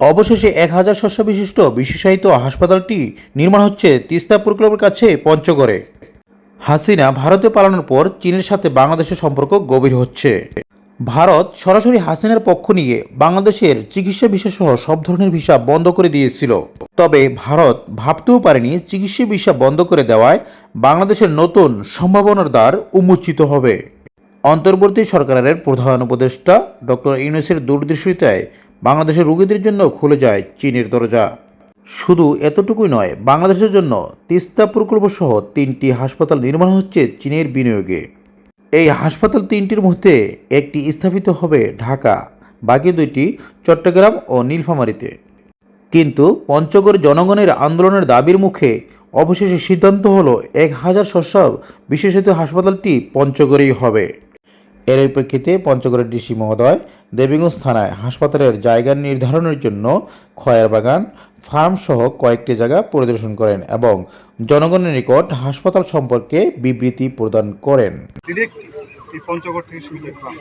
অবশেষে এক হাজার শস্য বিশিষ্ট বিশেষায়িত হাসপাতালটি নির্মাণ হচ্ছে তিস্তা প্রকল্পের কাছে পঞ্চগড়ে। হাসিনা ভারতে পালানোর পর চীনের সাথে বাংলাদেশের সম্পর্ক গভীর হচ্ছে। ভারত সরাসরি হাসিনার পক্ষ নিয়ে বাংলাদেশের চিকিৎসা ভিসা সহ সব ধরনের ভিসা বন্ধ করে দিয়েছিল। তবে ভারত ভাবতেও পারেনি চিকিৎসা ভিসা বন্ধ করে দেওয়ায় বাংলাদেশের নতুন সম্ভাবনার দ্বার উন্মোচিত হবে। অন্তর্বর্তী সরকারের প্রধান উপদেষ্টা ডক্টর ইউনুসের দূরদৃষ্টিতায় বাংলাদেশের রোগীদের জন্য খুলে যায় চীনের দরজা। শুধু এতটুকুই নয়, বাংলাদেশের জন্য তিস্তা প্রকল্প সহ তিনটি হাসপাতাল নির্মাণ হচ্ছে চীনের বিনিয়োগে। এই হাসপাতাল তিনটির মধ্যে একটি স্থাপিত হবে ঢাকা, বাকি দুইটি চট্টগ্রাম ও নীলফামারীতে। কিন্তু পঞ্চগড় জনগণের আন্দোলনের দাবির মুখে অবশেষে সিদ্ধান্ত হলো, এক হাজার শস্য বিশেষিত হাসপাতালটি পঞ্চগড়েই হবে। এর প্রেক্ষিতে পঞ্চগড়ের ডিসি মহোদয় দেবীগঞ্জ থানায় হাসপাতালের জায়গা নির্ধারণের জন্য খয়ের বাগান ফার্ম সহ কয়েকটি জায়গা পরিদর্শন করেন এবং জনগণের নিকট হাসপাতাল সম্পর্কে বিবৃতি প্রদান করেন। পঞ্চগড় থেকে সুবিধা পান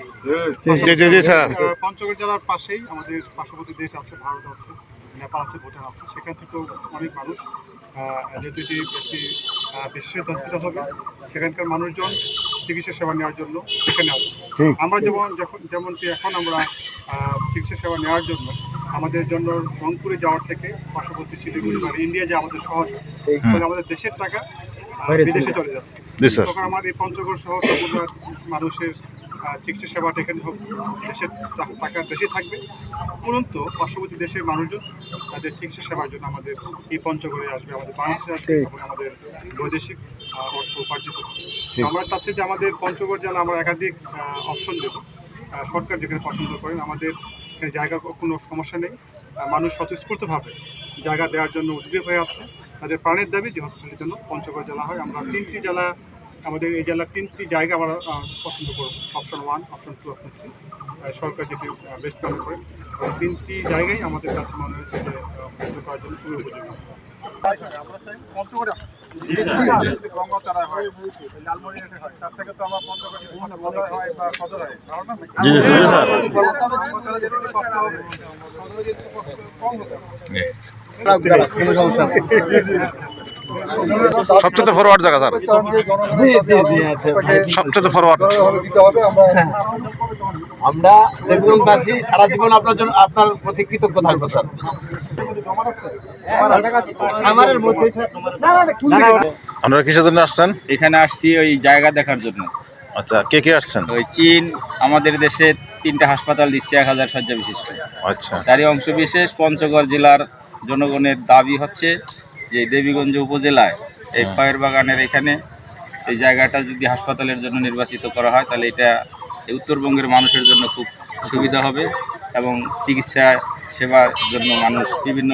জি জি জি স্যার। আহ, পঞ্চগড় জেলার পাশেই আমাদের পার্শ্ববর্তী দেশ আছে ভারত আছে নেপাল আছে ভুটান আছে। সেখান থেকেও অনেক মানুষ যেহেতু এটি একটি বিশ্বের হসপিটাল হবে সেখানকার মানুষজন চিকিৎসা সেবা নেওয়ার জন্য এখানে আসব। আমরা যেমন যখন যেমনটি এখন আমরা চিকিৎসা সেবা নেওয়ার জন্য আমাদের জন্য রংপুরে যাওয়ার থেকে পার্শ্ববর্তী শিলিগুড়ি বা ইন্ডিয়া যে আমাদের সহজ হয় ফলে আমাদের দেশের টাকা বিদেশে চলে যাচ্ছে। আমাদের তখন আমার এই পঞ্চগড় সহ মানুষের চিকিৎসা সেবাটা এখানে হোক দেশের টাকা বেশি থাকবে। উপরন্তু পার্শ্ববর্তী দেশের মানুষজন তাদের চিকিৎসা সেবার জন্য আমাদের এই পঞ্চগড়ে আসবে আমাদের বাংলাদেশে আসবে এবং আমাদের বৈদেশিক অর্থ উপার্জন করবে। আমরা চাচ্ছি যে আমাদের পঞ্চগড় জেলা আমরা একাধিক অপশন দেবো। সরকার যেখানে পছন্দ করেন আমাদের এখানে জায়গার কোনো সমস্যা নেই। মানুষ স্বতঃস্ফূর্তভাবে জায়গা দেওয়ার জন্য উদ্যোগী হয়ে আছে। তাদের প্রাণের দাবি যে হসপিটালের জন্য পঞ্চগড় জেলা হয়। আমরা তিনটি জেলা আমাদের এই জেলার তিনটি জায়গা আমরা পছন্দ করব। Option one option two option three সরকার যেটি বেস্ট মনে করে তিনটি জায়গায় আমাদের কাছে মনে হয়েছে যে পছন্দ করার জন্য খুবই উপযোগী। হয়, হয়, হয় হয়, কম হতে হবে। সবচেয়ে ফরওয়ার্ড জায়গা স্যার। সবচেয়ে ফরওয়ার্ড আমরা দেবগঞ্জবাসী সারা জীবন আপনার জন্য আপনার প্রতি কৃতজ্ঞ থাকব স্যার। আপনারা কিসের জন্য আসছেন? এখানে আসছি ওই জায়গা দেখার জন্য। আচ্ছা কে কে আসছেন? ওই চীন আমাদের দেশে তিনটা হাসপাতাল দিচ্ছে এক হাজার শয্যা বিশিষ্ট। আচ্ছা। তারই অংশ বিশেষ পঞ্চগড় জেলার জনগণের দাবি হচ্ছে যে দেবীগঞ্জ উপজেলায় এই হ্যাঁ। খয়ের বাগানের এখানে এই জায়গাটা যদি হাসপাতালের জন্য নির্বাচিত করা হয় তাহলে এটা এই উত্তরবঙ্গের মানুষের জন্য খুব সুবিধা হবে এবং চিকিৎসা সেবার জন্য মানুষ বিভিন্ন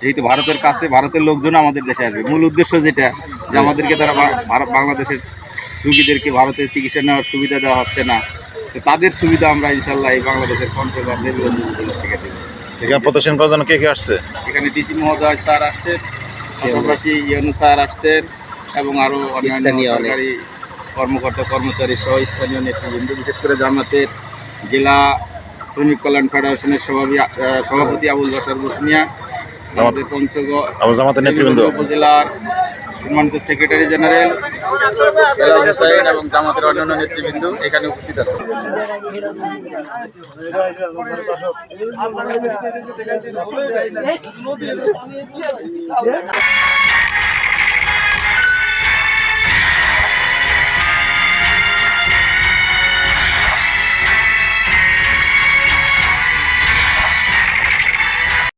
যেহেতু ভারতের কাছে ভারতের লোকজন আমাদের দেশে আসবে। মূল উদ্দেশ্য যেটা যে আমাদেরকে তারা ভারত বাংলাদেশের রুগীদেরকে ভারতে চিকিৎসা নেওয়ার সুবিধা দেওয়া হচ্ছে না। তো তাদের সুবিধা আমরা ইনশাল্লাহ এই বাংলাদেশের পঞ্চগড় দেবীগঞ্জ থেকে দেবো। এখানে প্রদর্শন জন্য কে কে আসছে? এখানে ডিসি মহোদয় স্যার আসছেন পাশাপাশি ইয়নু স্যার আসছেন এবং আরও অন্যান্য স্থানীয় সরকারি কর্মকর্তা কর্মচারী সহ স্থানীয় নেতৃবৃন্দ বিশেষ করে জামাতের জেলা শ্রমিক কল্যাণ ফেডারেশনের সভাপতি সভাপতি আবুল বাসার বসুনিয়া আমাদের পঞ্চগড় উপজেলার সম্মানিত সেক্রেটারি জেনারেল হুসাইন এবং জামাতের অন্যান্য নেতৃবৃন্দ এখানে উপস্থিত আছে